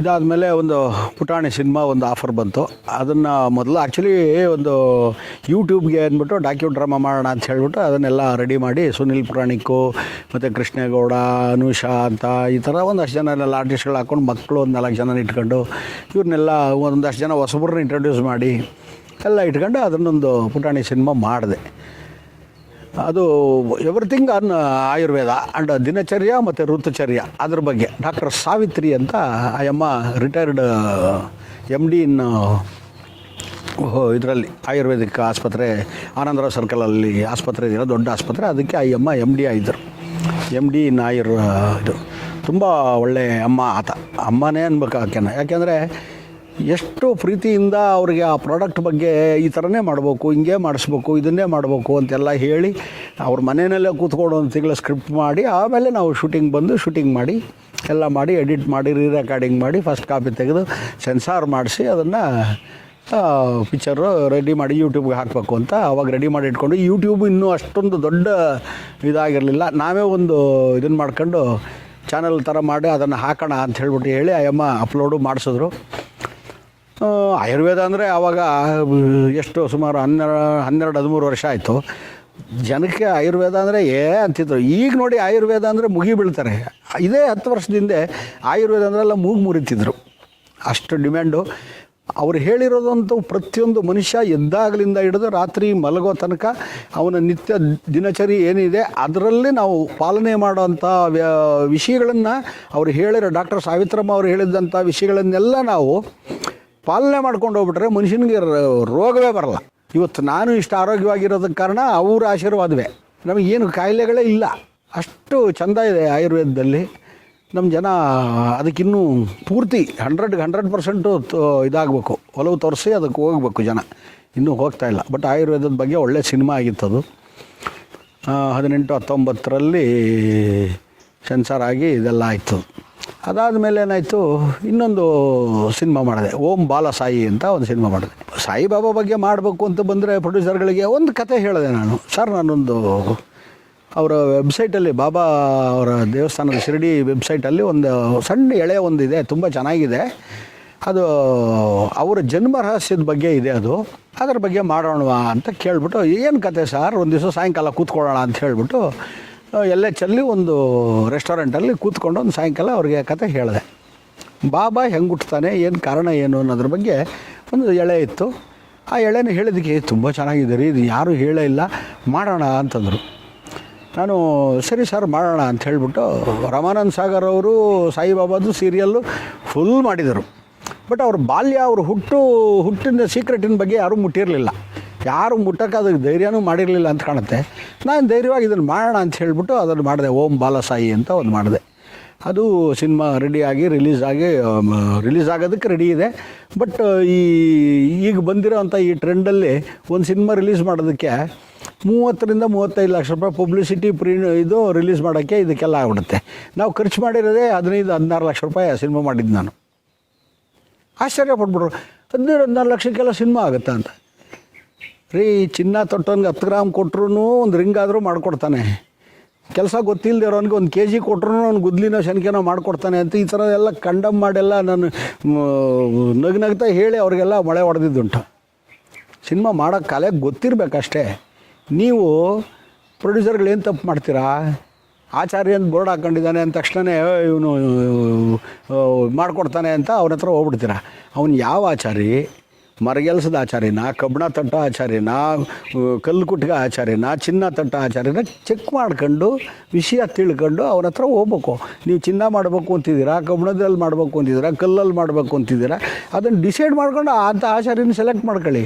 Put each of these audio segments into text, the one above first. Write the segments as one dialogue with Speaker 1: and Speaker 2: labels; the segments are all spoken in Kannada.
Speaker 1: ಇದಾದಮೇಲೆ ಒಂದು ಪುಟಾಣಿ ಸಿನಿಮಾ ಒಂದು ಆಫರ್ ಬಂತು. ಅದನ್ನು ಮೊದಲು ಆ್ಯಕ್ಚುಲಿ ಒಂದು ಯೂಟ್ಯೂಬ್ಗೆ ಅಂದ್ಬಿಟ್ಟು ಡಾಕ್ಯು ಡ್ರಾಮಾ ಮಾಡೋಣ ಅಂತ ಹೇಳ್ಬಿಟ್ಟು ಅದನ್ನೆಲ್ಲ ರೆಡಿ ಮಾಡಿ ಸುನಿಲ್ ಪುರಾಣಿಕ್ಕು ಮತ್ತು ಕೃಷ್ಣೇಗೌಡ, ಅನುಷಾ ಅಂತ ಈ ಥರ ಒಂದಷ್ಟು ಜನನೆಲ್ಲ ಆರ್ಟಿಸ್ಟ್ಗಳು ಹಾಕ್ಕೊಂಡು ಮಕ್ಕಳು ಒಂದು ನಾಲ್ಕು ಜನ ಇಟ್ಕೊಂಡು ಇವ್ರನ್ನೆಲ್ಲ ಒಂದಷ್ಟು ಜನ ಹೊಸಬ್ರನ್ನ ಇಂಟ್ರೊಡ್ಯೂಸ್ ಮಾಡಿ ಎಲ್ಲ ಇಟ್ಕೊಂಡು ಅದನ್ನೊಂದು ಪುಟಾಣಿ ಸಿನಿಮಾ ಮಾಡಿದೆ. ಅದು everything on Ayurveda and dinacharya ಮತ್ತು ಋತುಚರ್ಯ ಅದ್ರ ಬಗ್ಗೆ ಡಾಕ್ಟರ್ ಸಾವಿತ್ರಿ ಅಂತ ಆಯಮ್ಮ ರಿಟೈರ್ಡ್ ಎಂ ಡಿ ಇನ್ ಇದರಲ್ಲಿ ಆಯುರ್ವೇದಿಕ್ ಆಸ್ಪತ್ರೆ, ಆನಂದರಾವ್ ಸರ್ಕಲಲ್ಲಿ ಆಸ್ಪತ್ರೆ ಇದೆಯಲ್ಲ, ದೊಡ್ಡ ಆಸ್ಪತ್ರೆ, ಅದಕ್ಕೆ ಆ ಅಮ್ಮ ಎಂ ಡಿ ಆಗಿದ್ದರು ಎಂ ಡಿ ಇನ್ ಆಯುರ್, ಇದು ತುಂಬ ಒಳ್ಳೆ ಅಮ್ಮ ಆತ. ಅಮ್ಮನೇ ಅನ್ಬೇಕು ಆಕೆನ. ಯಾಕೆಂದರೆ ಎಷ್ಟು ಪ್ರೀತಿಯಿಂದ ಅವರಿಗೆ ಆ ಪ್ರಾಡಕ್ಟ್ ಬಗ್ಗೆ ಈ ಥರನೇ ಮಾಡಬೇಕು, ಹಿಂಗೆ ಮಾಡಿಸ್ಬೇಕು, ಇದನ್ನೇ ಮಾಡಬೇಕು ಅಂತೆಲ್ಲ ಹೇಳಿ ಅವ್ರ ಮನೆಯಲ್ಲೇ ಕೂತ್ಕೊಂಡು ಒಂದು ತಿಂಗಳ ಸ್ಕ್ರಿಪ್ಟ್ ಮಾಡಿ, ಆಮೇಲೆ ನಾವು ಶೂಟಿಂಗ್ ಬಂದು ಶೂಟಿಂಗ್ ಮಾಡಿ, ಎಲ್ಲ ಮಾಡಿ, ಎಡಿಟ್ ಮಾಡಿ ರೀ ರೆಕಾರ್ಡಿಂಗ್ ಮಾಡಿ, ಫಸ್ಟ್ ಕಾಪಿ ತೆಗೆದು ಸೆನ್ಸಾರ್ ಮಾಡಿಸಿ ಅದನ್ನು ಪಿಕ್ಚರು ರೆಡಿ ಮಾಡಿ ಯೂಟ್ಯೂಬ್ಗೆ ಹಾಕಬೇಕು ಅಂತ ಅವಾಗ ರೆಡಿ ಮಾಡಿ ಇಟ್ಕೊಂಡು, ಯೂಟ್ಯೂಬ್ ಇನ್ನೂ ಅಷ್ಟೊಂದು ದೊಡ್ಡ ಇದಾಗಿರಲಿಲ್ಲ. ನಾವೇ ಒಂದು ಇದನ್ನು ಮಾಡ್ಕೊಂಡು ಚಾನಲ್ ಥರ ಮಾಡಿ ಅದನ್ನು ಹಾಕೋಣ ಅಂತ ಹೇಳ್ಬಿಟ್ಟು ಹೇಳಿ ಆಯಮ್ಮ ಅಪ್ಲೋಡು ಮಾಡಿಸಿದ್ರು. ಆಯುರ್ವೇದ ಅಂದರೆ ಆವಾಗ ಎಷ್ಟು ಸುಮಾರು ಹನ್ನೆರಡು ಹನ್ನೆರಡು, ಹದಿಮೂರು ವರ್ಷ ಆಯಿತು. ಜನಕ್ಕೆ ಆಯುರ್ವೇದ ಅಂದರೆ ಏ ಅಂತಿದ್ರು. ಈಗ ನೋಡಿ ಆಯುರ್ವೇದ ಅಂದರೆ ಮುಗಿ ಬೀಳ್ತಾರೆ. ಇದೇ ಹತ್ತು ವರ್ಷದಿಂದ ಆಯುರ್ವೇದ ಅಂದ್ರೆಲ್ಲ ಮೂಗು ಮುರಿತಿದ್ರು. ಅಷ್ಟು ಡಿಮ್ಯಾಂಡು. ಅವ್ರು ಹೇಳಿರೋದಂತೂ ಪ್ರತಿಯೊಂದು ಮನುಷ್ಯ ಎದ್ದಾಗಲಿಂದ ಹಿಡಿದು ರಾತ್ರಿ ಮಲಗೋ ತನಕ ಅವನ ನಿತ್ಯ ದಿನಚರಿ ಏನಿದೆ, ಅದರಲ್ಲಿ ನಾವು ಪಾಲನೆ ಮಾಡೋವಂಥ ವಿಷಯಗಳನ್ನು ಅವ್ರು ಹೇಳಿರೋ, ಡಾಕ್ಟರ್ ಸಾವಿತ್ರಮ್ಮ ಅವರು ಹೇಳಿದಂಥ ವಿಷಯಗಳನ್ನೆಲ್ಲ ನಾವು ಪಾಲನೆ ಮಾಡ್ಕೊಂಡು ಹೋಗ್ಬಿಟ್ರೆ ಮನುಷ್ಯನಿಗೆ ರೋಗವೇ ಬರಲ್ಲ. ಇವತ್ತು ನಾನು ಇಷ್ಟು ಆರೋಗ್ಯವಾಗಿರೋದಕ್ಕೆ ಕಾರಣ ಅವ್ರ ಆಶೀರ್ವಾದವೇ. ನಮಗೇನು ಕಾಯಿಲೆಗಳೇ ಇಲ್ಲ. ಅಷ್ಟು ಚೆಂದ ಇದೆ ಆಯುರ್ವೇದದಲ್ಲಿ. ನಮ್ಮ ಜನ ಅದಕ್ಕಿನ್ನೂ ಪೂರ್ತಿ ಹಂಡ್ರೆಡ್ಗೆ ಹಂಡ್ರೆಡ್ ಪರ್ಸೆಂಟು ಇದಾಗಬೇಕು. ಒಲವು ತೋರಿಸಿ ಅದಕ್ಕೆ ಹೋಗ್ಬೇಕು ಜನ. ಇನ್ನೂ ಹೋಗ್ತಾ ಇಲ್ಲ. ಬಟ್ ಆಯುರ್ವೇದದ ಬಗ್ಗೆ ಒಳ್ಳೆ ಸಿನಿಮಾ ಆಗಿತ್ತದು ಅದು. ಹದಿನೆಂಟು ಹತ್ತೊಂಬತ್ತರಲ್ಲಿ ಸೆನ್ಸಾರ್ ಆಗಿ ಇದೆಲ್ಲ ಆಯಿತು ಅದಾದಮೇಲೆ ಏನಾಯಿತು, ಇನ್ನೊಂದು ಸಿನಿಮಾ ಮಾಡಿದೆ. ಓಂ ಬಾಲಸಾಯಿ ಅಂತ ಒಂದು ಸಿನಿಮಾ ಮಾಡಿದೆ. ಸಾಯಿಬಾಬಾ ಬಗ್ಗೆ ಮಾಡಬೇಕು ಅಂತ ಬಂದರೆ ಪ್ರೊಡ್ಯೂಸರ್ಗಳಿಗೆ ಒಂದು ಕತೆ ಹೇಳಿದೆ ನಾನು. ಸರ್, ನಾನೊಂದು ಅವರ ವೆಬ್ಸೈಟಲ್ಲಿ ಬಾಬಾ ಅವರ ದೇವಸ್ಥಾನದ ಶಿರಡಿ ವೆಬ್ಸೈಟಲ್ಲಿ ಒಂದು ಸಣ್ಣ ಎಳೆ ಒಂದಿದೆ, ತುಂಬ ಚೆನ್ನಾಗಿದೆ. ಅದು ಅವರ ಜನ್ಮ ರಹಸ್ಯದ ಬಗ್ಗೆ ಇದೆ ಅದು. ಅದ್ರ ಬಗ್ಗೆ ಮಾಡೋಣ ಅಂತ ಕೇಳಿಬಿಟ್ಟು, ಏನು ಕತೆ ಸರ್? ಒಂದು ದಿವಸ ಸಾಯಂಕಾಲ ಕೂತ್ಕೊಳ್ಳೋಣ ಅಂತ ಹೇಳ್ಬಿಟ್ಟು ಎಲ್ಲೇ ಚಲ್ಲಿ ಒಂದು ರೆಸ್ಟೋರೆಂಟಲ್ಲಿ ಕೂತ್ಕೊಂಡು ಒಂದು ಸಾಯಂಕಾಲ ಅವ್ರಿಗೆ ಕತೆ ಹೇಳಿದೆ. ಬಾಬಾ ಹೆಂಗೆ ಹುಟ್ತಾನೆ ಏನು ಕಾರಣ ಏನು ಅನ್ನೋದ್ರ ಬಗ್ಗೆ ಒಂದು ಎಳೆ ಇತ್ತು. ಆ ಎಳೆನ ಹೇಳಿದ್ದಕ್ಕೆ ತುಂಬ ಚೆನ್ನಾಗಿದೆ ರೀ, ಇದು ಯಾರೂ ಹೇಳೇ ಇಲ್ಲ, ಮಾಡೋಣ ಅಂತಂದರು. ನಾನು, ಸರಿ ಸರ್, ಮಾಡೋಣ ಅಂತ ಹೇಳಿಬಿಟ್ಟು ರಮಾನಂದ್ ಸಾಗರ್ ಅವರು, ಸಾಯಿಬಾಬಾದು ಸೀರಿಯಲ್ಲು ಫುಲ್ ಮಾಡಿದರು. ಬಟ್ ಅವ್ರ ಬಾಲ್ಯ ಅವರು ಹುಟ್ಟು ಹುಟ್ಟಿನ ಸೀಕ್ರೆಟಿನ ಬಗ್ಗೆ ಯಾರೂ ಮುಟ್ಟಿರಲಿಲ್ಲ. ಯಾರು ಮುಟ್ಟಕ್ಕೆ ಅದಕ್ಕೆ ಧೈರ್ಯನೂ ಮಾಡಿರಲಿಲ್ಲ ಅಂತ ಕಾಣುತ್ತೆ. ನಾನು ಧೈರ್ಯವಾಗಿ ಇದನ್ನು ಮಾಡೋಣ ಅಂತ ಹೇಳಿಬಿಟ್ಟು ಅದನ್ನು ಮಾಡಿದೆ. ಓಂ ಬಾಲಸಾಯಿ ಅಂತ ಒಂದು ಮಾಡಿದೆ. ಅದು ಸಿನಿಮಾ ರೆಡಿಯಾಗಿ ರಿಲೀಸ್ ಆಗಿ ರಿಲೀಸ್ ಆಗೋದಕ್ಕೆ ರೆಡಿ ಇದೆ. ಬಟ್ ಈ, ಈಗ ಬಂದಿರೋವಂಥ ಈ ಟ್ರೆಂಡಲ್ಲಿ ಒಂದು ಸಿನಿಮಾ ರಿಲೀಸ್ ಮಾಡೋದಕ್ಕೆ ಮೂವತ್ತರಿಂದ ಮೂವತ್ತೈದು ಲಕ್ಷ ರೂಪಾಯಿ ಪಬ್ಲಿಸಿಟಿ ಪ್ರೀ ಇದು ರಿಲೀಸ್ ಮಾಡೋಕ್ಕೆ ಇದಕ್ಕೆಲ್ಲ ಆಗ್ಬಿಡುತ್ತೆ. ನಾವು ಖರ್ಚು ಮಾಡಿರೋದೇ ಹದಿನೈದು, ಹದಿನಾರು ಲಕ್ಷ ರೂಪಾಯಿ ಆ ಸಿನಿಮಾ ಮಾಡಿದ್ದು ನಾನು. ಆಶ್ಚರ್ಯ ಪಟ್ಬಿಟ್ರು. ಹದಿನೈದು, ಹದಿನಾರು ಲಕ್ಷಕ್ಕೆಲ್ಲ ಸಿನಿಮಾ ಆಗುತ್ತಾ ಅಂತ. ರೀ, ಚಿನ್ನ ತೊಟ್ಟೋನ್ಗೆ ಹತ್ತು ಗ್ರಾಮ್ ಕೊಟ್ರು ಒಂದು ರಿಂಗ್ ಆದರೂ ಮಾಡಿಕೊಡ್ತಾನೆ. ಕೆಲಸ ಗೊತ್ತಿಲ್ಲದೆ ಇರೋನ್ಗೆ ಒಂದು ಕೆ ಜಿ ಕೊಟ್ರು ಅವ್ನು ಗುದ್ಲಿನೋ ಶನಿಕೆನೋ ಮಾಡಿಕೊಡ್ತಾನೆ ಅಂತ ಈ ಥರ ಎಲ್ಲ ಕಂಡಮ್ ಮಾಡೆಲ್ಲ ನಾನು ನಗು ನಗ್ ನಗ್ತಾ ಹೇಳಿ ಅವ್ರಿಗೆಲ್ಲ ಮಳೆ ಹೊಡೆದಿದ್ದುಂಟು. ಸಿನಿಮಾ ಮಾಡೋ ಕಾಲೇ ಗೊತ್ತಿರಬೇಕಷ್ಟೇ. ನೀವು ಪ್ರೊಡ್ಯೂಸರ್ಗಳು ಏನು ತಪ್ಪು ಮಾಡ್ತೀರಾ? ಆಚಾರ್ಯ ಅಂತ ಬೋರ್ಡ್ ಹಾಕ್ಕೊಂಡಿದ್ದಾನೆ ಅಂದ ತಕ್ಷಣ ಇವನು ಮಾಡಿಕೊಡ್ತಾನೆ ಅಂತ ಅವನ ಹತ್ರ ಹೋಗ್ಬಿಡ್ತೀರಾ? ಅವನು ಯಾವ ಆಚಾರಿ? ಮರಗೆಲ್ಸದ ಆಚಾರ್ಯನ, ಕಬ್ಬಣ ತಟ್ಟ ಆಚಾರ್ಯನ ಕಲ್ಲು ಕುಟ್ಗ ಆಚಾರ್ಯನ, ಚಿನ್ನ ತಟ್ಟ ಆಚಾರ್ಯನ ಚೆಕ್ ಮಾಡ್ಕೊಂಡು, ವಿಷಯ ತಿಳ್ಕೊಂಡು ಅವ್ರ ಹತ್ರ ಹೋಗ್ಬೇಕು. ನೀವು ಚಿನ್ನ ಮಾಡಬೇಕು ಅಂತಿದ್ದೀರಾ, ಕಬ್ಬಣದಲ್ಲಿ ಮಾಡಬೇಕು ಅಂತಿದ್ದೀರಾ, ಕಲ್ಲಲ್ಲಿ ಮಾಡಬೇಕು ಅಂತಿದ್ದೀರಾ, ಅದನ್ನು ಡಿಸೈಡ್ ಮಾಡ್ಕೊಂಡು ಅಂಥ ಆಚಾರ್ಯನ ಸೆಲೆಕ್ಟ್ ಮಾಡ್ಕೊಳ್ಳಿ.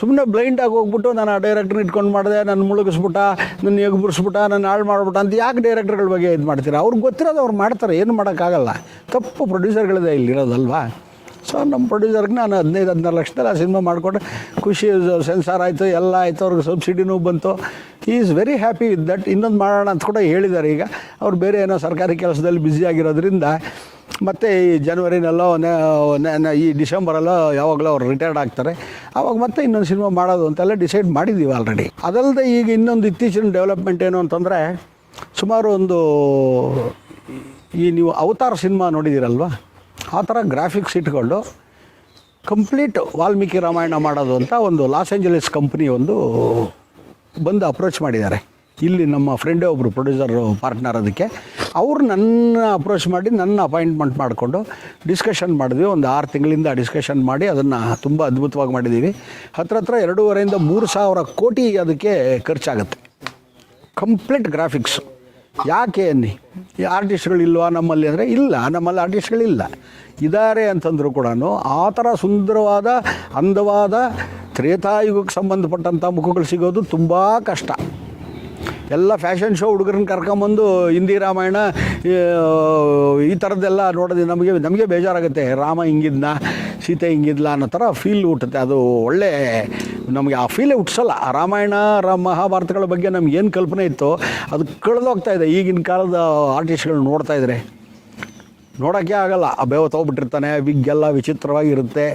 Speaker 1: ಸುಮ್ಮನೆ ಬ್ಲೈಂಡಾಗಿ ಹೋಗ್ಬಿಟ್ಟು ನಾನು ಆ ಡೈರೆಕ್ಟ್ರ್ ಇಟ್ಕೊಂಡು ಮಾಡಿದೆ ನನ್ನ ಮುಳುಗಿಸ್ಬಿಟ್ಟ ನನ್ನ ಎಗ್ಬಿಡಿಸ್ಬಿಟ್ಟ ನನ್ನ ಹಾಳು ಮಾಡ್ಬಿಟ್ಟ ಅಂತ ಯಾಕೆ ಡೈರೆಕ್ಟ್ರ್ಗಳ ಬಗ್ಗೆ ಇದು ಮಾಡ್ತೀರಾ? ಅವ್ರಿಗೆ ಗೊತ್ತಿರೋದು ಅವ್ರು ಮಾಡ್ತಾರೆ, ಏನು ಮಾಡೋಕ್ಕಾಗಲ್ಲ. ತಪ್ಪು ಪ್ರೊಡ್ಯೂಸರ್ಗಳಿದೆ ಇಲ್ಲಿರೋದಲ್ವಾ? ಸೊ ನಮ್ಮ ಪ್ರೊಡ್ಯೂಸರ್ಗೆ ನಾನು ಹದಿನೈದು, ಹದಿನಾರು ಲಕ್ಷದಲ್ಲಿ ಆ ಸಿನಿಮಾ ಮಾಡಿಕೊಟ್ಟೆ ಖುಷಿ ಸೆನ್ಸಾರ್ ಆಯಿತು, ಎಲ್ಲ ಆಯಿತು, ಅವ್ರಿಗೆ ಸಬ್ಸಿಡಿನೂ ಬಂತು. ಈ is very happy with that ಇನ್ನೊಂದು ಮಾಡೋಣ ಅಂತ ಕೂಡ ಹೇಳಿದ್ದಾರೆ. ಈಗ ಅವ್ರು ಬೇರೆ ಏನೋ ಸರ್ಕಾರಿ ಕೆಲಸದಲ್ಲಿ ಬ್ಯುಸಿ ಆಗಿರೋದ್ರಿಂದ ಮತ್ತು ಈ ಜನವರಿನಲ್ಲೋ ಈ ಡಿಸೆಂಬರಲ್ಲೋ ಯಾವಾಗಲೋ ಅವ್ರು ರಿಟೈರ್ಡ್ ಆಗ್ತಾರೆ. ಆವಾಗ ಮತ್ತೆ ಇನ್ನೊಂದು ಸಿನಿಮಾ ಮಾಡೋದು ಅಂತೆಲ್ಲ ಡಿಸೈಡ್ ಮಾಡಿದ್ದೀವಿ ಆಲ್ರೆಡಿ ಅದಲ್ಲದೆ ಈಗ ಇನ್ನೊಂದು ಇತ್ತೀಚಿನ ಡೆವಲಪ್ಮೆಂಟ್ ಏನು ಅಂತಂದರೆ, ಸುಮಾರು ಒಂದು ಈ ನೀವು ಅವತಾರ ಸಿನಿಮಾ ನೋಡಿದ್ದೀರಲ್ವಾ? ಆ ಥರ ಗ್ರಾಫಿಕ್ಸ್ ಇಟ್ಕೊಂಡು ಕಂಪ್ಲೀಟ್ ವಾಲ್ಮೀಕಿ ರಾಮಾಯಣ ಮಾಡೋದು ಅಂತ ಒಂದು ಲಾಸ್ ಏಂಜಲೀಸ್ ಕಂಪ್ನಿ ಒಂದು ಬಂದು ಅಪ್ರೋಚ್ ಮಾಡಿದ್ದಾರೆ. ಇಲ್ಲಿ ನಮ್ಮ ಫ್ರೆಂಡೇ ಒಬ್ಬರು ಪ್ರೊಡ್ಯೂಸರು ಪಾರ್ಟ್ನರ್ ಅದಕ್ಕೆ. ಅವರು ನನ್ನ ಅಪ್ರೋಚ್ ಮಾಡಿ ನನ್ನ ಅಪಾಯಿಂಟ್ಮೆಂಟ್ ಮಾಡಿಕೊಂಡು ಡಿಸ್ಕಷನ್ ಮಾಡಿದ್ವಿ. ಒಂದು ಆರು ತಿಂಗಳಿಂದ ಡಿಸ್ಕಷನ್ ಮಾಡಿ ಅದನ್ನು ತುಂಬ ಅದ್ಭುತವಾಗಿ ಮಾಡಿದ್ದೀವಿ. ಹತ್ರ ಹತ್ರ ಎರಡೂವರೆಯಿಂದ ಮೂರು ಸಾವಿರ ಕೋಟಿ ಅದಕ್ಕೆ ಖರ್ಚಾಗುತ್ತೆ. Complete graphics. ಯಾಕೆ ಅನ್ನಿ? ಈ ಆರ್ಟಿಸ್ಟ್ಗಳಿಲ್ವಾ ನಮ್ಮಲ್ಲಿ ಅಂದರೆ ಇಲ್ಲ ನಮ್ಮಲ್ಲಿ ಆರ್ಟಿಸ್ಟ್ಗಳಿಲ್ಲ ಇದ್ದಾರೆ ಅಂತಂದರೂ ಕೂಡ ಆ ಥರ ಸುಂದರವಾದ ಅಂದವಾದ ತ್ರೇತಾಯುಗಕ್ಕೆ ಸಂಬಂಧಪಟ್ಟಂಥ ಮುಖಗಳು ಸಿಗೋದು ತುಂಬ ಕಷ್ಟ. ಎಲ್ಲ ಫ್ಯಾಷನ್ ಶೋ ಹುಡುಗರನ್ನ ಕರ್ಕೊಂಬಂದು ಹಿಂದಿ ರಾಮಾಯಣ ಈ, ಥರದ್ದೆಲ್ಲ ನೋಡೋದು ನಮಗೆ ನಮಗೆ ಬೇಜಾರಾಗುತ್ತೆ. ರಾಮ ಹಿಂಗಿದ್ನ ಸೀತೆ ಹಿಂಗಿದ್ಲ ಅನ್ನೋ ಥರ ಫೀಲ್ ಹುಟ್ಟುತ್ತೆ. ಅದು ಒಳ್ಳೆ ನಮಗೆ ಆ ಫೀಲೇ ಹುಟ್ಟಿಸಲ್ಲ ರಾಮಾಯಣ ರಾಮ ಮಹಾಭಾರತಗಳ ಬಗ್ಗೆ ನಮ್ಗೆ ಏನು ಕಲ್ಪನೆ ಇತ್ತು ಅದು ಕಳೆದೋಗ್ತಾ ಇದೆ. ಈಗಿನ ಕಾಲದ ಆರ್ಟಿಸ್ಟ್ಗಳು ನೋಡ್ತಾ ಇದ್ದಾರೆ ನೋಡೋಕ್ಕೆ ಆಗಲ್ಲ. ಬೇವ ತೊಗೊಬಿಟ್ಟಿರ್ತಾನೆ ವಿಗ್ ಎಲ್ಲ ವಿಚಿತ್ರವಾಗಿರುತ್ತೆ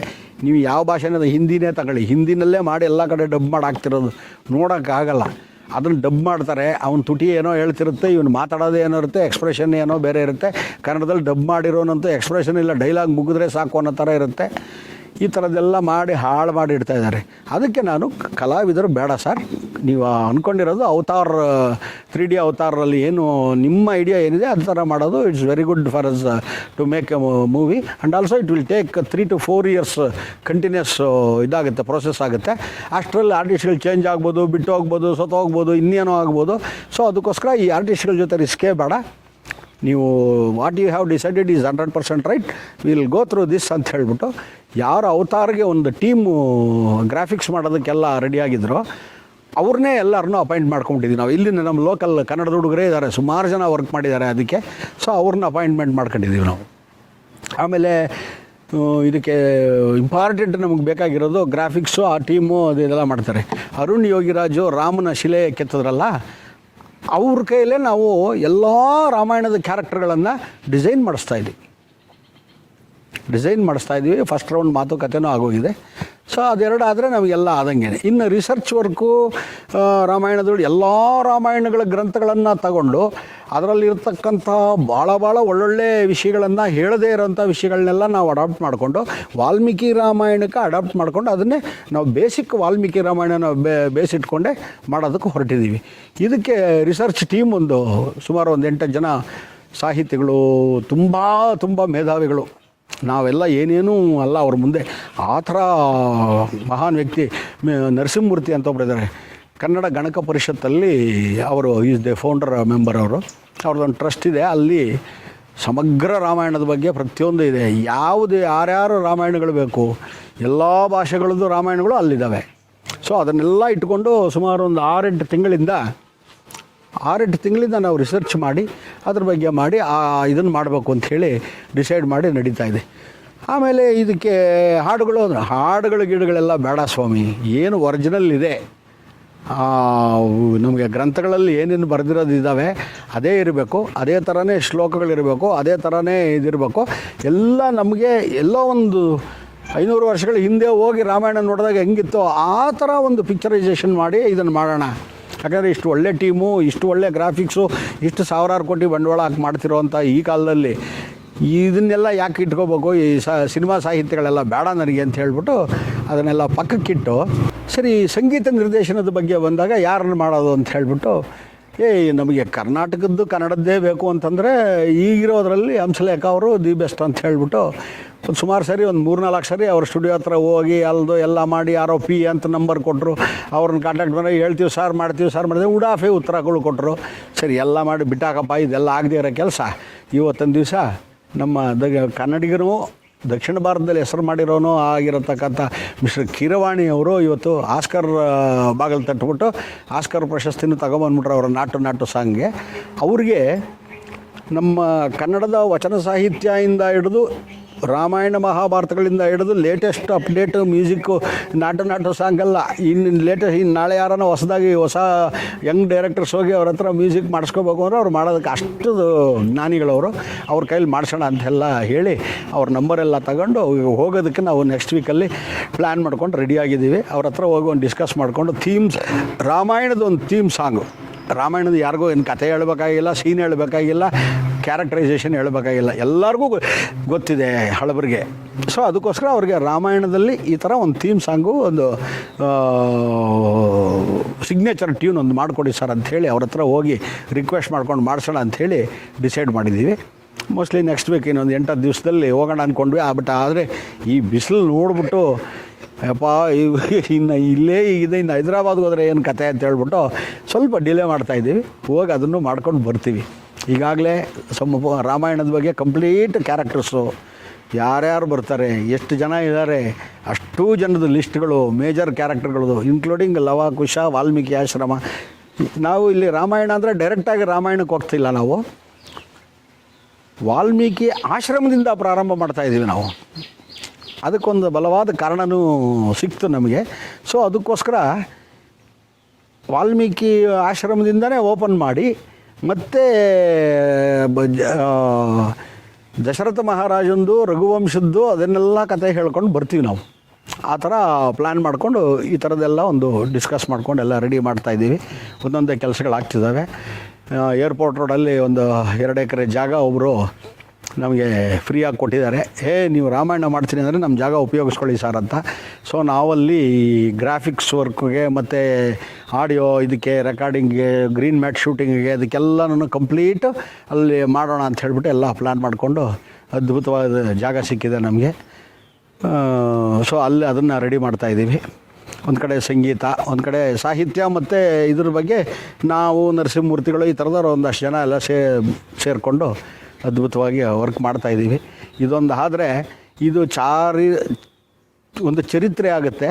Speaker 1: ನೀವು ಯಾವ ಭಾಷೆನ ಹಿಂದಿನೇ ತಗೊಳ್ಳಿ. ಹಿಂದಿನಲ್ಲೇ ಮಾಡಿ ಎಲ್ಲ ಕಡೆ ಡಬ್ ಮಾಡಾಕ್ತಿರೋದು ನೋಡೋಕ್ಕಾಗಲ್ಲ ಅದನ್ನು ಡಬ್ ಮಾಡ್ತಾರೆ. ಅವ್ನು ತುಟಿ ಏನೋ ಹೇಳ್ತಿರುತ್ತೆ, ಇವನು ಮಾತಾಡೋದೇ ಏನೋ ಇರುತ್ತೆ ಎಕ್ಸ್ಪ್ರೆಷನ್ ಏನೋ ಬೇರೆ ಇರುತ್ತೆ. ಕನ್ನಡದಲ್ಲಿ ಡಬ್ ಮಾಡಿರೋನಂತೂ ಎಕ್ಸ್ಪ್ರೆಷನ್ ಇಲ್ಲ. ಡೈಲಾಗ್ ಮುಗಿದ್ರೆ ಸಾಕು ಅನ್ನೋ ಥರ ಇರುತ್ತೆ. ಈ ಥರದ್ದೆಲ್ಲ ಮಾಡಿ ಹಾಳು ಮಾಡಿ ಇಡ್ತಾ ಇದ್ದಾರೆ. ಅದಕ್ಕೆ ನಾನು ಕಲಾವಿದರು ಬೇಡ ಸರ್. ನೀವು ಅಂದ್ಕೊಂಡಿರೋದು ಅವತಾರ್ ತ್ರೀ ಡಿ ಅವತಾರಲ್ಲಿ ಏನು ನಿಮ್ಮ ಐಡಿಯಾ ಏನಿದೆ ಅದು ಥರ ಮಾಡೋದು. It's very good for us to make a movie and also it will take three to four years continues ಇದಾಗುತ್ತೆ ಪ್ರೊಸೆಸ್ ಆಗುತ್ತೆ. ಅಷ್ಟರಲ್ಲಿ ಆರ್ಟಿಸ್ಟ್ಗಳು ಚೇಂಜ್ ಆಗ್ಬೋದು, ಬಿಟ್ಟು ಹೋಗ್ಬೋದು ಸತ್ತು ಹೋಗ್ಬೋದು ಇನ್ನೇನೋ ಆಗ್ಬೋದು. ಸೊ ಅದಕ್ಕೋಸ್ಕರ ಈ ಆರ್ಟಿಸ್ಟ್ಗಳ ಜೊತೆ ರಿಸ್ಕೇ ಬೇಡ. ನೀವು what you have decided is hundred percent right will go through this ಅಂತ ಹೇಳ್ಬಿಟ್ಟು ಯಾರು ಅವತಾರಿಗೆ ಒಂದು ಟೀಮು ಗ್ರಾಫಿಕ್ಸ್ ಮಾಡೋದಕ್ಕೆಲ್ಲ ರೆಡಿಯಾಗಿದ್ರು ಅವ್ರನ್ನೇ ಎಲ್ಲರನ್ನೂ ಅಪಾಯಿಂಟ್ ಮಾಡ್ಕೊಂಡಿದ್ದೀವಿ ನಾವು. ಇಲ್ಲಿ ನಮ್ಮ ಲೋಕಲ್ ಕನ್ನಡದ ಹುಡುಗರೇ ಇದ್ದಾರೆ, ಸುಮಾರು ಜನ ವರ್ಕ್ ಮಾಡಿದ್ದಾರೆ ಅದಕ್ಕೆ. ಸೊ ಅವ್ರನ್ನ ಅಪಾಯಿಂಟ್ಮೆಂಟ್ ಮಾಡ್ಕೊಂಡಿದ್ದೀವಿ ನಾವು. ಆಮೇಲೆ ಇದಕ್ಕೆ ಇಂಪಾರ್ಟೆಂಟ್ ನಮಗೆ ಬೇಕಾಗಿರೋದು ಗ್ರಾಫಿಕ್ಸು ಆ ಟೀಮು ಅದು ಇದೆಲ್ಲ ಮಾಡ್ತಾರೆ. ಅರುಣ್ ಯೋಗಿರಾಜು, ರಾಮನ ಶಿಲೆ ಕೆತ್ತದ್ರಲ್ಲ ಅವ್ರ ಕೈಯಲ್ಲೇ ನಾವು ಎಲ್ಲ ರಾಮಾಯಣದ ಕ್ಯಾರೆಕ್ಟರ್ಗಳನ್ನು ಡಿಸೈನ್ ಮಾಡಿಸ್ತಾ ಇದ್ದೀವಿ ಡಿಸೈನ್ ಮಾಡಿಸ್ತಾ ಇದ್ದೀವಿ. ಫಸ್ಟ್ ರೌಂಡ್ ಮಾತುಕತೆನೂ ಆಗೋಗಿದೆ. ಸೊ ಅದೆರಡು ಆದರೆ ನಮಗೆಲ್ಲ ಆದಂಗೆ ಇನ್ನು ರಿಸರ್ಚ್ ವರ್ಕು ರಾಮಾಯಣದ ಎಲ್ಲ ರಾಮಾಯಣಗಳ ಗ್ರಂಥಗಳನ್ನು ತಗೊಂಡು ಅದರಲ್ಲಿರ್ತಕ್ಕಂಥ ಭಾಳ ಭಾಳ ಒಳ್ಳೊಳ್ಳೆ ವಿಷಯಗಳನ್ನು ಹೇಳದೇ ಇರೋಂಥ ವಿಷಯಗಳನ್ನೆಲ್ಲ ನಾವು ಅಡಾಪ್ಟ್ ಮಾಡಿಕೊಂಡು ವಾಲ್ಮೀಕಿ ರಾಮಾಯಣಕ್ಕೆ ಅಡಾಪ್ಟ್ ಮಾಡಿಕೊಂಡು ಅದನ್ನೇ ನಾವು ಬೇಸಿಕ್ ವಾಲ್ಮೀಕಿ ರಾಮಾಯಣನ ಬೇ, ಬೇಸಿಟ್ಕೊಂಡೇ ಮಾಡೋದಕ್ಕೆ ಹೊರಟಿದ್ದೀವಿ. ಇದಕ್ಕೆ ರಿಸರ್ಚ್ ಟೀಮ್ ಒಂದು ಸುಮಾರು ಒಂದು ಎಂಟು ಜನ ಸಾಹಿತಿಗಳು, ತುಂಬ ತುಂಬ ಮೇಧಾವಿಗಳು ನಾವೆಲ್ಲ ಏನೇನೂ ಅಲ್ಲ, ಅವ್ರ ಮುಂದೆ. ಆ ಥರ ಮಹಾನ್ ವ್ಯಕ್ತಿ ನರಸಿಂಹಮೂರ್ತಿ ಅಂತ ಒಬ್ಬರಿದ್ದಾರೆ ಕನ್ನಡ ಗಣಕ ಪರಿಷತ್ತಲ್ಲಿ ಅವರು ಈಸ್ ದೆ ಫೌಂಡರ್ ಮೆಂಬರ್ ಅವರು. ಅವ್ರದ್ದೊಂದು ಟ್ರಸ್ಟ್ ಇದೆ. ಅಲ್ಲಿ ಸಮಗ್ರ ರಾಮಾಯಣದ ಬಗ್ಗೆ ಪ್ರತಿಯೊಂದು ಇದೆ. ಯಾವುದು, ಯಾರ್ಯಾರು ರಾಮಾಯಣಗಳು ಬೇಕು, ಎಲ್ಲ ಭಾಷೆಗಳದ್ದು ರಾಮಾಯಣಗಳು ಅಲ್ಲಿದ್ದಾವೆ. ಸೊ ಅದನ್ನೆಲ್ಲ ಇಟ್ಕೊಂಡು ಸುಮಾರು ಒಂದು ಆರೆಂಟು ತಿಂಗಳಿಂದ ಆರೆಂಟು ತಿಂಗಳಿಂದ ನಾವು ರಿಸರ್ಚ್ ಮಾಡಿ, ಅದ್ರ ಬಗ್ಗೆ ಮಾಡಿ, ಆ ಇದನ್ನು ಮಾಡಬೇಕು ಅಂತ ಹೇಳಿ ಡಿಸೈಡ್ ಮಾಡಿ ನಡೀತಾ ಇದೆ. ಆಮೇಲೆ ಇದಕ್ಕೆ ಹಾಡುಗಳು ಹಾಡುಗಳು ಗಿಡಗಳೆಲ್ಲ ಬೇಡ ಸ್ವಾಮಿ, ಏನು ಒರಿಜಿನಲ್ ಇದೆ. ನಮಗೆ ಗ್ರಂಥಗಳಲ್ಲಿ ಏನೇನು ಬರೆದಿರೋದು ಇದ್ದಾವೆ ಅದೇ ಇರಬೇಕು, ಅದೇ ಥರನೇ ಶ್ಲೋಕಗಳಿರಬೇಕು, ಅದೇ ಥರನೇ ಇದಿರಬೇಕು. ಎಲ್ಲ ನಮಗೆ ಎಲ್ಲೋ ಒಂದು ಐನೂರು ವರ್ಷಗಳ ಹಿಂದೆ ಹೋಗಿ ರಾಮಾಯಣ ನೋಡಿದಾಗ ಹೆಂಗಿತ್ತೋ ಆ ಥರ ಒಂದು ಪಿಕ್ಚರೈಸೇಷನ್ ಮಾಡಿ ಇದನ್ನು ಮಾಡೋಣ. ಯಾಕಂದರೆ ಇಷ್ಟು ಒಳ್ಳೆ ಟೀಮು, ಇಷ್ಟು ಒಳ್ಳೆ ಗ್ರಾಫಿಕ್ಸು, ಇಷ್ಟು ಸಾವಿರಾರು ಕೋಟಿ ಬಂಡವಾಳ ಹಾಕಿ ಮಾಡ್ತಿರೋವಂಥ ಈ ಕಾಲದಲ್ಲಿ ಇದನ್ನೆಲ್ಲ ಯಾಕೆ ಇಟ್ಕೋಬೇಕು? ಈ ಸಿನಿಮಾ ಸಾಹಿತ್ಯಗಳೆಲ್ಲ ಬೇಡ ನನಗೆ ಅಂತ ಹೇಳ್ಬಿಟ್ಟು ಅದನ್ನೆಲ್ಲ ಪಕ್ಕಕ್ಕಿಟ್ಟು, ಸರಿ ಸಂಗೀತ ನಿರ್ದೇಶನದ ಬಗ್ಗೆ ಬಂದಾಗ ಯಾರನ್ನು ಮಾಡೋದು ಅಂತ ಹೇಳ್ಬಿಟ್ಟು ಏ, ನಮಗೆ ಕರ್ನಾಟಕದ್ದು ಕನ್ನಡದ್ದೇ ಬೇಕು ಅಂತಂದರೆ ಈಗಿರೋದ್ರಲ್ಲಿ ಹಂಸಲೇಖ ಅವರು ದಿ ಬೆಸ್ಟ್ ಅಂತ ಹೇಳಿಬಿಟ್ಟು ಒಂದು ಸುಮಾರು ಸರಿ, ಒಂದು ಮೂರು ನಾಲ್ಕು ಸರಿ ಅವ್ರ ಸ್ಟುಡಿಯೋ ಹತ್ರ ಹೋಗಿ ಅಲ್ದು ಎಲ್ಲ ಮಾಡಿ ಯಾರೋ ಪಿ ಅಂತ ನಂಬರ್ ಕೊಟ್ಟರು ಅವ್ರನ್ನ ಕಾಂಟ್ಯಾಕ್ಟ್ ಮಾಡಿ ಹೇಳ್ತೀವಿ ಸರ್ ಮಾಡ್ತೀವಿ ಸರ್ ಮಾಡಿದೆ ಉಡಾಫೆ ಉತ್ತರಗಳು ಕೊಟ್ಟರು ಸರಿ, ಎಲ್ಲ ಮಾಡಿ ಬಿಟ್ಟಾಕಪ್ಪ, ಇದೆಲ್ಲ ಆಗದೇ ಇರೋ ಕೆಲಸ. ಇವತ್ತೊಂದು ದಿವಸ ನಮ್ಮ ದ, ಕನ್ನಡಿಗರು ದಕ್ಷಿಣ ಭಾರತದಲ್ಲಿ ಹೆಸರು ಮಾಡಿರೋನು ಆಗಿರತಕ್ಕಂಥ ಮಿಸ್ಟರ್ ಕಿರವಾಣಿ ಅವರು ಇವತ್ತು ಆಸ್ಕರ್ ಬಾಗಿಲು ತಟ್ಬಿಟ್ಟು ಆಸ್ಕರ್ ಪ್ರಶಸ್ತಿನೂ ತಗೊಂಬಂದ್ಬಿಟ್ರು ಅವರ ನಾಟು ನಾಟು ಸಾಂಗ್ಗೆ. ಅವ್ರಿಗೆ ನಮ್ಮ ಕನ್ನಡದ ವಚನ ಸಾಹಿತ್ಯದಿಂದ ಹಿಡಿದು ರಾಮಾಯಣ ಮಹಾಭಾರತಗಳಿಂದ ಹಿಡಿದು ಲೇಟೆಸ್ಟ್ ಅಪ್ಡೇಟ್ ಮ್ಯೂಸಿಕ್ಕು ನಾಟ ನಾಟ ಸಾಂಗ್ ಎಲ್ಲ ಇನ್ನು ಲೇಟೆಸ್ಟ್ ಇನ್ನು ನಾಳೆ ಯಾರನ್ನ ಹೊಸದಾಗಿ ಹೊಸ ಯಂಗ್ ಡೈರೆಕ್ಟರ್ಸ್ ಹೋಗಿ ಅವ್ರ ಹತ್ರ ಮ್ಯೂಸಿಕ್ ಮಾಡಿಸ್ಕೋಬೇಕು ಅಂದ್ರೆ ಅವ್ರು ಮಾಡೋದಕ್ಕೆ ಅಷ್ಟು ಜ್ಞಾನಿಗಳವರು ಅವ್ರ. ಕೈಲಿ ಮಾಡಿಸೋಣ ಅಂತೆಲ್ಲ ಹೇಳಿ ಅವ್ರ ನಂಬರೆಲ್ಲ ತಗೊಂಡು ಹೋಗೋದಕ್ಕೆ ನಾವು ನೆಕ್ಸ್ಟ್ ವೀಕಲ್ಲಿ ಪ್ಲ್ಯಾನ್ ಮಾಡ್ಕೊಂಡು ರೆಡಿಯಾಗಿದ್ದೀವಿ ಅವ್ರ ಹತ್ರ ಹೋಗಿ ಒಂದು ಡಿಸ್ಕಸ್ ಮಾಡಿಕೊಂಡು ಥೀಮ್ಸ್ ರಾಮಾಯಣದ ಒಂದು ಥೀಮ್ ಸಾಂಗು ರಾಮಾಯಣದ ಯಾರಿಗೂ ಏನು ಕತೆ ಹೇಳಬೇಕಾಗಿಲ್ಲ ಸೀನ್ ಹೇಳಬೇಕಾಗಿಲ್ಲ ಕ್ಯಾರೆಕ್ಟರೈಸೇಷನ್ ಹೇಳಬೇಕಾಗಿಲ್ಲ. ಎಲ್ಲರಿಗೂ ಗೊತ್ತಿದೆ ಹಳಬರಿಗೆ. ಸೊ ಅದಕ್ಕೋಸ್ಕರ ಅವ್ರಿಗೆ ರಾಮಾಯಣದಲ್ಲಿ ಈ ಥರ ಒಂದು ಥೀಮ್ ಸಾಂಗು ಒಂದು ಸಿಗ್ನೇಚರ್ ಟ್ಯೂನ್ ಒಂದು ಮಾಡಿಕೊಡಿ ಸರ್ ಅಂಥೇಳಿ ಅವ್ರ ಹತ್ರ ಹೋಗಿ ರಿಕ್ವೆಸ್ಟ್ ಮಾಡ್ಕೊಂಡು ಮಾಡಿಸೋಣ ಅಂಥೇಳಿ ಡಿಸೈಡ್ ಮಾಡಿದ್ದೀವಿ ಮೋಸ್ಟ್ಲಿ ನೆಕ್ಸ್ಟ್ ವೀಕ್ ಇನ್ನೊಂದು ಎಂಟತ್ತು ದಿವಸದಲ್ಲಿ ಹೋಗೋಣ ಅಂದ್ಕೊಂಡ್ವಿ ಆ ಬಟ್ ಆದರೆ ಈ ಬಿಸಿಲು ನೋಡ್ಬಿಟ್ಟು, ಯಪ್ಪ ಇನ್ನು ಇಲ್ಲೇ ಇದೆ ಇನ್ನು ಹೈದ್ರಾಬಾದ್ಗೆ ಹೋದರೆ ಏನು ಕತೆ ಅಂತ ಹೇಳ್ಬಿಟ್ಟು ಸ್ವಲ್ಪ ಡಿಲೇ ಮಾಡ್ತಾಯಿದ್ದೀವಿ ಹೋಗಿ ಅದನ್ನು ಮಾಡ್ಕೊಂಡು ಬರ್ತೀವಿ. ಈಗಾಗಲೇ ಸಮ ರಾಮಾಯಣದ ಬಗ್ಗೆ ಕಂಪ್ಲೀಟ್ ಕ್ಯಾರೆಕ್ಟರ್ಸು ಯಾರ್ಯಾರು ಬರ್ತಾರೆ, ಎಷ್ಟು ಜನ ಇದ್ದಾರೆ, ಅಷ್ಟು ಜನದ ಲಿಸ್ಟ್ಗಳು ಮೇಜರ್ ಕ್ಯಾರೆಕ್ಟರ್ಗಳದು ಇನ್ಕ್ಲೂಡಿಂಗ್ ಲವ, ಕುಶ, ವಾಲ್ಮೀಕಿ ಆಶ್ರಮ. ನಾವು ಇಲ್ಲಿ ರಾಮಾಯಣ ಅಂದರೆ ಡೈರೆಕ್ಟಾಗಿ ರಾಮಾಯಣಕ್ಕೆ ಹೋಗ್ತಿಲ್ಲ ನಾವು. ವಾಲ್ಮೀಕಿ ಆಶ್ರಮದಿಂದ ಪ್ರಾರಂಭ ಮಾಡ್ತಾ ಇದ್ದೀವಿ ನಾವು. ಅದಕ್ಕೊಂದು ಬಲವಾದ ಕಾರಣನೂ ಸಿಕ್ತು ನಮಗೆ. ಸೊ ಅದಕ್ಕೋಸ್ಕರ ವಾಲ್ಮೀಕಿ ಆಶ್ರಮದಿಂದನೇ ಓಪನ್ ಮಾಡಿ ಮತ್ತೆ ದಶರಥ ಮಹಾರಾಜಂದು, ರಘುವಂಶದ್ದು, ಅದನ್ನೆಲ್ಲ ಕತೆ ಹೇಳ್ಕೊಂಡು ಬರ್ತೀವಿ ನಾವು. ಆ ಥರ ಪ್ಲ್ಯಾನ್ ಮಾಡಿಕೊಂಡು ಈ ಥರದ್ದೆಲ್ಲ ಒಂದು ಡಿಸ್ಕಸ್ ಮಾಡ್ಕೊಂಡು ಎಲ್ಲ ರೆಡಿ ಮಾಡ್ತಾ ಇದ್ದೀವಿ. ಒಂದೊಂದೇ ಕೆಲಸಗಳಾಗ್ತಿದ್ದಾವೆ ಏರ್ಪೋರ್ಟ್ ರೋಡಲ್ಲಿ ಒಂದು ಎರಡು ಎಕರೆ ಜಾಗ ಒಬ್ಬರು ನಮಗೆ ಫ್ರೀಯಾಗಿ ಕೊಟ್ಟಿದ್ದಾರೆ. ಏ, ನೀವು ರಾಮಾಯಣ ಮಾಡ್ತೀನಿ ಅಂದರೆ ನಮ್ಮ ಜಾಗ ಉಪಯೋಗಿಸ್ಕೊಳ್ಳಿ ಸರ್ ಅಂತ. ಸೊ ನಾವಲ್ಲಿ ಗ್ರಾಫಿಕ್ಸ್ ವರ್ಕ್ಗೆ ಮತ್ತು ಆಡಿಯೋ ಇದಕ್ಕೆ ರೆಕಾರ್ಡಿಂಗ್ಗೆ ಗ್ರೀನ್ ಮ್ಯಾಟ್ ಶೂಟಿಂಗಿಗೆ ಅದಕ್ಕೆಲ್ಲನೂ ಕಂಪ್ಲೀಟ್ ಅಲ್ಲಿ ಮಾಡೋಣ ಅಂತ ಹೇಳಿಬಿಟ್ಟು ಎಲ್ಲ ಪ್ಲ್ಯಾನ್ ಮಾಡಿಕೊಂಡು ಅದ್ಭುತವಾದ ಜಾಗ ಸಿಕ್ಕಿದೆ ನಮಗೆ. ಸೊ ಅಲ್ಲಿ ಅದನ್ನು ರೆಡಿ ಮಾಡ್ತಾ ಇದ್ದೀವಿ. ಒಂದು ಕಡೆ ಸಂಗೀತ, ಒಂದು ಕಡೆ ಸಾಹಿತ್ಯ ಮತ್ತು ಇದ್ರ ಬಗ್ಗೆ ನಾವು ನರಸಿಂಹಮೂರ್ತಿಗಳು ಈ ಥರದವ್ರು ಒಂದಷ್ಟು ಜನ ಎಲ್ಲ ಸೇ, ಸೇರಿಕೊಂಡು ಅದ್ಭುತವಾಗಿ ವರ್ಕ್ ಮಾಡ್ತಾ ಇದ್ದೀವಿ ಇದೊಂದು ಆದರೆ ಇದು ಚಾರಿ ಒಂದು ಚರಿತ್ರೆ ಆಗುತ್ತೆ.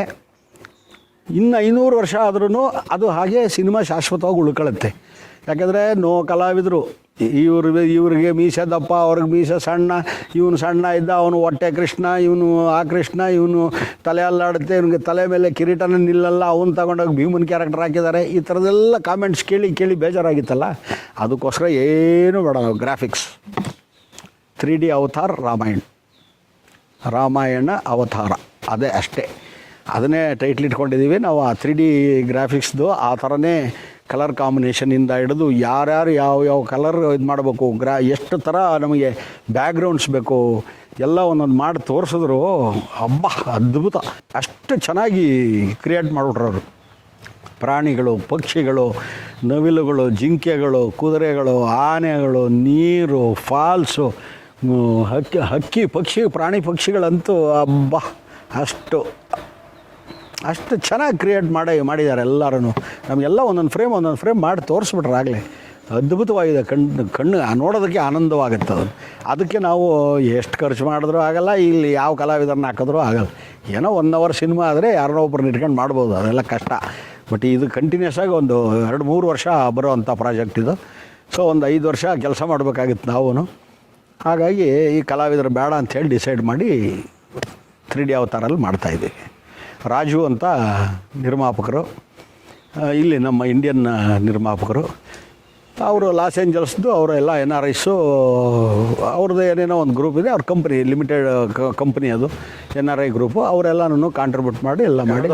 Speaker 1: ಇನ್ನು ಐನೂರು ವರ್ಷ ಆದ್ರೂ ಅದು ಹಾಗೆ ಸಿನಿಮಾ ಶಾಶ್ವತವಾಗಿ ಉಳ್ಕೊಳ್ಳುತ್ತೆ ಯಾಕೆಂದರೆ ನೋ ಕಲಾವಿದರು, ಇವ್ರ ಇವ್ರಿಗೆ ಮೀಸೆ ದಪ್ಪ, ಅವ್ರಿಗೆ ಮೀಸೆ ಸಣ್ಣ, ಇವನು ಸಣ್ಣ ಇದ್ದ, ಅವನು ಹೊಟ್ಟೆ ಕೃಷ್ಣ, ಇವನು ಆ ಕೃಷ್ಣ, ಇವನು ತಲೆ ಅಲ್ಲಾಡುತ್ತೆ, ಇವನಿಗೆ ತಲೆ ಮೇಲೆ ಕಿರೀಟನ ನಿಲ್ಲಲ್ಲ, ಅವನು ತಗೊಂಡೋಗಿ ಭೀಮನ್ ಕ್ಯಾರೆಕ್ಟರ್ ಹಾಕಿದ್ದಾರೆ. ಈ ಥರದೆಲ್ಲ ಕಾಮೆಂಟ್ಸ್ ಕೇಳಿ ಕೇಳಿ ಬೇಜಾರಾಗಿತ್ತಲ್ಲ? ಅದಕ್ಕೋಸ್ಕರ ಏನು ಬೇಡ graphics three D Avatar Ramayana. Ramayana ಅವತಾರ. ಅದೇ ಅಷ್ಟೇ. ಅದನ್ನೇ ಟೈಟ್ಲ್ ಇಟ್ಕೊಂಡಿದ್ದೀವಿ. ನಾವು ಆ ತ್ರೀ ಡಿ ಗ್ರಾಫಿಕ್ಸ್ದು ಆ ಥರನೇ ಕಲರ್ ಕಾಂಬಿನೇಷನಿಂದ ಹಿಡಿದು ಯಾರ್ಯಾರು ಯಾವ ಯಾವ ಕಲರ್ ಇದು ಮಾಡಬೇಕು, ಗ್ರಾ, ಎಷ್ಟು ಥರ ನಮಗೆ ಬ್ಯಾಕ್ಗ್ರೌಂಡ್ಸ್ ಬೇಕು, ಎಲ್ಲ ಒಂದೊಂದು ಮಾಡಿ ತೋರಿಸಿದ್ರು ಹಬ್ಬ ಅದ್ಭುತ. ಅಷ್ಟು ಚೆನ್ನಾಗಿ ಕ್ರಿಯೇಟ್ ಮಾಡಿಬಿಟ್ರು ಅವರು ಪ್ರಾಣಿಗಳು, ಪಕ್ಷಿಗಳು, ನವಿಲುಗಳು, ಜಿಂಕೆಗಳು, ಕುದುರೆಗಳು, ಆನೆಗಳು, ನೀರು ಫಾಲ್ಸು ಹಕ್ಕಿ ಹಕ್ಕಿ ಪಕ್ಷಿ, ಪ್ರಾಣಿ ಪಕ್ಷಿಗಳಂತೂ ಹಬ್ಬ ಅಷ್ಟು. ಅಷ್ಟು ಚೆನ್ನಾಗಿ ಕ್ರಿಯೇಟ್ ಮಾಡಿ, ಮಾಡಿದ್ದಾರೆ ಎಲ್ಲರೂ ನಮಗೆಲ್ಲ ಒಂದೊಂದು ಫ್ರೇಮ್ ಒಂದೊಂದು ಫ್ರೇಮ್ ಮಾಡಿ ತೋರಿಸ್ಬಿಟ್ರೆ ಆಗಲಿ. ಅದ್ಭುತವಾಗಿದೆ ಕಣ್ಣು ಕಣ್ಣು ನೋಡೋದಕ್ಕೆ ಆನಂದವಾಗುತ್ತೆ ಅದು. ಅದಕ್ಕೆ ನಾವು ಎಷ್ಟು ಖರ್ಚು ಮಾಡಿದ್ರೂ ಆಗಲ್ಲ, ಇಲ್ಲಿ ಯಾವ ಕಲಾವಿದರನ್ನ ಹಾಕಿದ್ರೂ ಆಗಲ್ಲ. ಏನೋ ಒನ್ ಅವರ್ ಸಿನಿಮಾ ಆದರೆ ಯಾರನ್ನೋ ಒಬ್ರನ್ನ ಇಟ್ಕೊಂಡು ಮಾಡ್ಬೋದು, ಅದೆಲ್ಲ ಕಷ್ಟ. ಬಟ್ ಇದು ಕಂಟಿನ್ಯೂಸ್ ಆಗಿ ಒಂದು ಎರಡು, ಮೂರು ವರ್ಷ ಬರೋವಂಥ ಪ್ರಾಜೆಕ್ಟ್ ಇದು. ಸೊ ಒಂದು ಐದು ವರ್ಷ ಕೆಲಸ ಮಾಡಬೇಕಾಗಿತ್ತು ನಾವು ಹಾಗಾಗಿ ಈ ಕಲಾವಿದರು ಬೇಡ ಅಂತ ಹೇಳಿ ಡಿಸೈಡ್ ಮಾಡಿ ತ್ರೀ ಡಿ ಅವತಾರಲ್ಲಿ ಮಾಡ್ತಾಯಿದ್ದೀವಿ ರಾಜು ಅಂತ ನಿರ್ಮಾಪಕರು ಇಲ್ಲಿ ನಮ್ಮ ಇಂಡಿಯನ್ ನಿರ್ಮಾಪಕರು. ಅವರು ಲಾಸ್ ಏಂಜಲ್ಸ್ದು ಅವರು ಎಲ್ಲ ಎನ್ ಆರ್ ಐಸು ಅವ್ರದ್ದು ಏನೇನೋ ಒಂದು ಗ್ರೂಪ್ ಇದೆ ಅವ್ರ ಕಂಪ್ನಿ ಲಿಮಿಟೆಡ್ ಕಂಪ್ನಿ ಅದು ಎನ್ ಆರ್ ಐ ಗ್ರೂಪು ಅವರೆಲ್ಲನೂ ಕಾಂಟ್ರಿಬ್ಯೂಟ್ ಮಾಡಿ ಎಲ್ಲ ಮಾಡಿ.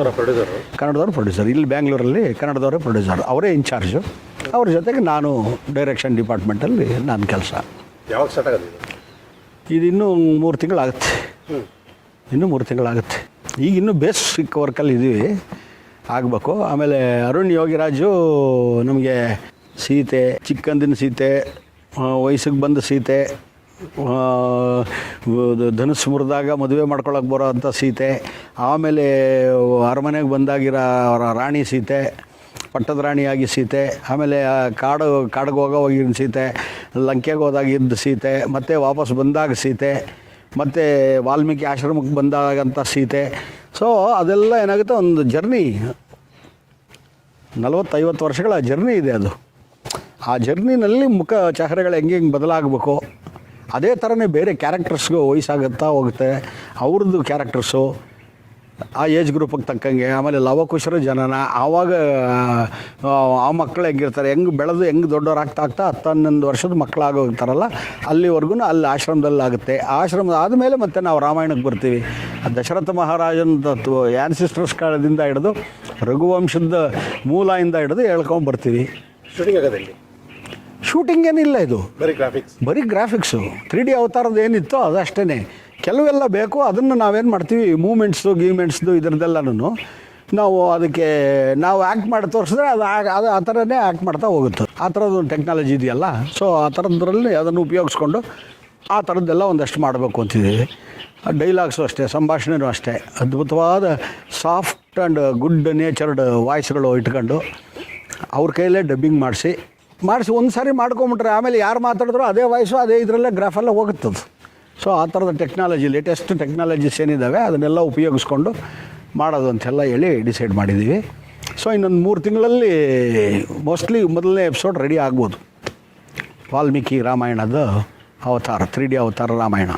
Speaker 1: ಕನ್ನಡದವ್ರು ಪ್ರೊಡ್ಯೂಸರ್ ಇಲ್ಲಿ ಬ್ಯಾಂಗ್ಳೂರಲ್ಲಿ ಕನ್ನಡದವರೇ ಪ್ರೊಡ್ಯೂಸರ್ ಅವರೇ ಇನ್ಚಾರ್ಜು ಅವ್ರ ಜೊತೆಗೆ ನಾನು ಡೈರೆಕ್ಷನ್ ಡಿಪಾರ್ಟ್ಮೆಂಟಲ್ಲಿ ನನ್ನ ಕೆಲಸ.
Speaker 2: ಯಾವಾಗ ಸ್ಟಾರ್ಟ್ ಆಗೋದು ಇದು?
Speaker 1: ಇನ್ನೂ ಮೂರು ತಿಂಗಳಾಗುತ್ತೆ. ಇನ್ನೂ ಮೂರು ತಿಂಗಳಾಗುತ್ತೆ. ಈಗ ಇನ್ನೂ ಬೇಸಿಕ್ ವರ್ಕಲ್ಲಿ ಇದ್ದೀವಿ ಆಗಬೇಕು. ಆಮೇಲೆ ಅರುಣ್ ಯೋಗಿರಾಜು ನಮಗೆ ಸೀತೆ, ಚಿಕ್ಕಂದಿನ ಸೀತೆ ವಯಸ್ಸಿಗೆ ಬಂದ ಸೀತೆ ಧನುಸ್ ಮುರಿದಾಗ ಮದುವೆ ಮಾಡ್ಕೊಳಕ್ಕೆ ಬರೋ ಅಂಥ ಸೀತೆ, ಆಮೇಲೆ ಅರಮನೆಗೆ ಬಂದಾಗಿರೋ ರಾಣಿ ಸೀತೆ, ಪಟ್ಟದ ರಾಣಿಯಾಗಿ ಸೀತೆ, ಆಮೇಲೆ ಕಾಡು, ಕಾಡಿಗೆ ಹೋಗೋವಾಗಿನ ಸೀತೆ, ಲಂಕೆಗೆ ಹೋದಾಗಿದ್ದ ಸೀತೆ, ಮತ್ತು ವಾಪಸ್ ಬಂದಾಗ ಸೀತೆ ಮತ್ತು ವಾಲ್ಮೀಕಿ ಆಶ್ರಮಕ್ಕೆ ಬಂದಾಗಂಥ ಸೀತೆ. ಸೊ ಅದೆಲ್ಲ ಏನಾಗುತ್ತೆ? ಒಂದು ಜರ್ನಿ ನಲವತ್ತೈವತ್ತು ವರ್ಷಗಳ ಜರ್ನಿ ಇದೆ ಅದು. ಆ ಜರ್ನಿನಲ್ಲಿ ಮುಖ ಚಹರೆಗಳು ಹೆಂಗೆ ಹೆಂಗೆ ಬದಲಾಗಬೇಕು? ಅದೇ ಥರನೇ ಬೇರೆ ಕ್ಯಾರೆಕ್ಟರ್ಸ್ಗೂ ವಯಸ್ಸಾಗುತ್ತಾ ಹೋಗುತ್ತೆ. ಅವ್ರದ್ದು ಕ್ಯಾರೆಕ್ಟರ್ಸು ಆ ಏಜ್ ಗ್ರೂಪಿಗೆ ತಕ್ಕಂಗೆ ಆಮೇಲೆ ಲವಕುಶರ ಜನನ ಆವಾಗ ಆ, ಮಕ್ಕಳು ಹೆಂಗಿರ್ತಾರೆ ಹೆಂಗೆ ಬೆಳೆದು ಹೆಂಗೆ ದೊಡ್ಡವರಾಗ್ತಾ ಆಗ್ತಾ ಹತ್ತು ಹನ್ನೊಂದು ವರ್ಷದ ಮಕ್ಕಳಾಗೋಗ್ತಾರಲ್ಲ ಅಲ್ಲಿವರೆಗೂ ಅಲ್ಲಿ ಆಶ್ರಮದಲ್ಲಿ ಆಗುತ್ತೆ ಆಶ್ರಮದ ಆದಮೇಲೆ ಮತ್ತೆ ನಾವು ರಾಮಾಯಣಕ್ಕೆ ಬರ್ತೀವಿ. ದಶರಥ ಮಹಾರಾಜನ ಆ್ಯನ್ಸಿಸ್ಟರ್ಸ್ ಕಾಲದಿಂದ ಹಿಡಿದು ರಘುವಂಶದ ಮೂಲದಿಂದ ಹಿಡಿದು ಹೇಳ್ಕೊಂಡು ಬರ್ತೀವಿ.
Speaker 2: ಶೂಟಿಂಗ್
Speaker 1: ಏನಿಲ್ಲ ಇದು.
Speaker 2: ಬರೀ ಗ್ರಾಫಿಕ್ಸ್
Speaker 1: ಬರೀ ಗ್ರಾಫಿಕ್ಸು ತ್ರೀ ಡಿ ಅವತಾರದ್ದು ಏನಿತ್ತೋ ಅದಷ್ಟೇ ಕೆಲವೆಲ್ಲ ಬೇಕು, ಅದನ್ನು ನಾವೇನು ಮಾಡ್ತೀವಿ ಮೂಮೆಂಟ್ಸು ಗೀಮೆಂಟ್ಸ್ದು ಇದ್ರದ್ದೆಲ್ಲನೂ ನಾವು ಅದಕ್ಕೆ, ನಾವು ಆ್ಯಕ್ಟ್ ಮಾಡಿ ತೋರಿಸಿದ್ರೆ ಅದು ಅದು ಆ ಥರನೇ ಆ್ಯಕ್ಟ್ ಮಾಡ್ತಾ ಹೋಗುತ್ತೆ. ಆ ಥರದ್ದು ಒಂದು ಟೆಕ್ನಾಲಜಿ ಇದೆಯಲ್ಲ ಸೊ ಆ ಥರದ್ರಲ್ಲಿ ಅದನ್ನು ಉಪಯೋಗಿಸ್ಕೊಂಡು ಆ ಥರದ್ದೆಲ್ಲ ಒಂದಷ್ಟು ಮಾಡಬೇಕು ಅಂತಿದ್ದೀವಿ. ಡೈಲಾಗ್ಸು ಅಷ್ಟೇ, ಸಂಭಾಷಣೆನೂ ಅಷ್ಟೇ. ಅದ್ಭುತವಾದ ಸಾಫ್ಟ್ ಆ್ಯಂಡ್ ಗುಡ್ ನೇಚರ್ಡ್ ವಾಯ್ಸ್ಗಳು ಇಟ್ಕೊಂಡು ಅವ್ರ ಕೈಯಲ್ಲೇ ಡಬ್ಬಿಂಗ್ ಮಾಡಿಸಿ ಮಾಡಿಸಿ ಒಂದು ಸಾರಿ ಮಾಡ್ಕೊಂಬಿಟ್ರೆ ಆಮೇಲೆ ಯಾರು ಮಾತಾಡಿದ್ರು ಅದೇ ವಾಯ್ಸು ಅದೇ ಇದರಲ್ಲೇ ಗ್ರಾಫೆಲ್ಲ ಹೋಗುತ್ತದು ಸೊ ಆ ಥರದ ಟೆಕ್ನಾಲಜಿ ಲೇಟೆಸ್ಟ್ ಟೆಕ್ನಾಲಜೀಸ್ ಏನಿದ್ದಾವೆ ಅದನ್ನೆಲ್ಲ ಉಪಯೋಗಿಸ್ಕೊಂಡು ಮಾಡೋದು ಅಂತೆಲ್ಲ ಹೇಳಿ ಡಿಸೈಡ್ ಮಾಡಿದ್ದೀವಿ. ಸೊ ಇನ್ನೊಂದು ಮೂರು ತಿಂಗಳಲ್ಲಿ ಮೋಸ್ಟ್ಲಿ ಮೊದಲನೇ ಎಪಿಸೋಡ್ ರೆಡಿ ಆಗ್ಬೋದು. ವಾಲ್ಮೀಕಿ ರಾಮಾಯಣದ ಅವತಾರ ತ್ರೀ ಡಿ ಅವತಾರ ರಾಮಾಯಣ.